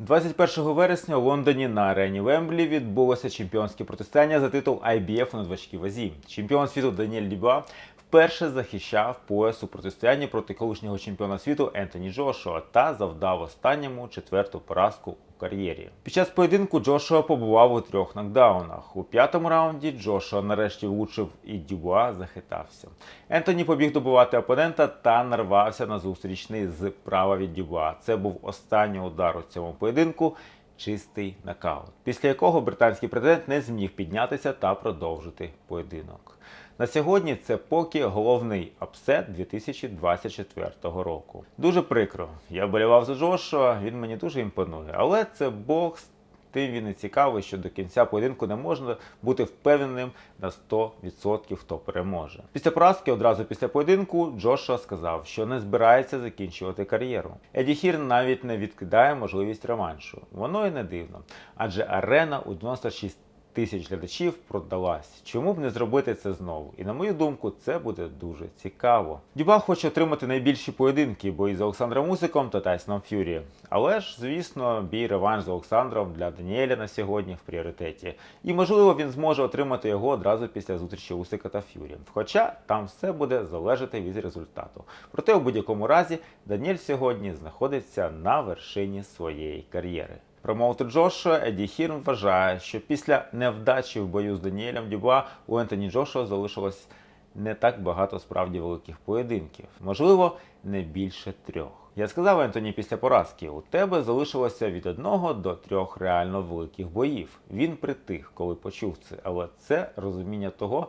21 вересня у Лондоні на арені Вемблі відбулося чемпіонське протистояння за титул IBF у надважкій вазі. Чемпіон світу Даніель Дюба вперше захищав пояс у протистоянні проти колишнього чемпіона світу Ентоні Джошуа та завдав останньому четверту поразку у кар'єрі. Під час поєдинку Джошуа побував у трьох нокдаунах. У п'ятому раунді Джошуа нарешті влучив і Дюбуа захитався. Ентоні побіг добивати опонента та нарвався на зустрічний з права від Дюбуа. Це був останній удар у цьому поєдинку. Чистий нокаут, після якого британський президент не зміг піднятися та продовжити поєдинок. На сьогодні це поки головний апсет 2024 року. Дуже прикро. Я болівав за Джошуа, він мені дуже імпонує, але це бокс. Тим він і цікавий, що до кінця поєдинку не можна бути впевненим на 100% хто переможе. Після поразки, одразу після поєдинку, Джошуа сказав, що не збирається закінчувати кар'єру. Еді Хір навіть не відкидає можливість реваншу. Воно і не дивно, адже арена у 96 тисяч глядачів продалась. Чому б не зробити це знову? І на мою думку, це буде дуже цікаво. Дюба хоче отримати найбільші поєдинки, бо з Олександром Усиком та Тайсоном Ф'юрі. Але ж, звісно, бій реванш з Олександром для Даніеля на сьогодні в пріоритеті. І можливо він зможе отримати його одразу після зустрічі Усика та Ф'юрі. Хоча там все буде залежати від результату. Проте у будь-якому разі Даніель сьогодні знаходиться на вершині своєї кар'єри. Промоутер Джошуа Еді Хірн вважає, що після невдачі в бою з Даніелем Дюба у Ентоні Джошуа залишилось не так багато справді великих поєдинків, можливо, не більше трьох. Я сказав Ентоні після поразки: у тебе залишилося від одного до трьох реально великих боїв. Він притих, коли почув це, але це розуміння того.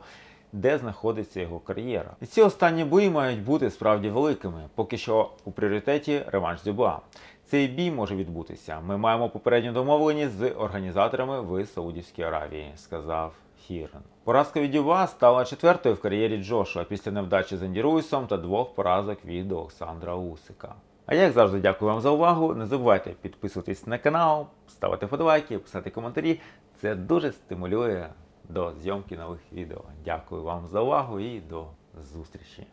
Де знаходиться його кар'єра, і ці останні бої мають бути справді великими. Поки що у пріоритеті реванш Дюба. Цей бій може відбутися. Ми маємо попередню домовленість з організаторами в Саудівській Аравії, сказав Хірен. Поразка від Дюба стала четвертою в кар'єрі Джошуа після невдачі з Енді Руїсом та двох поразок від Олександра Усика. А як завжди, дякую вам за увагу. Не забувайте підписуватись на канал, ставити вподобайки, писати коментарі. Це дуже стимулює до зйомки нових відео. Дякую вам за увагу і до зустрічі.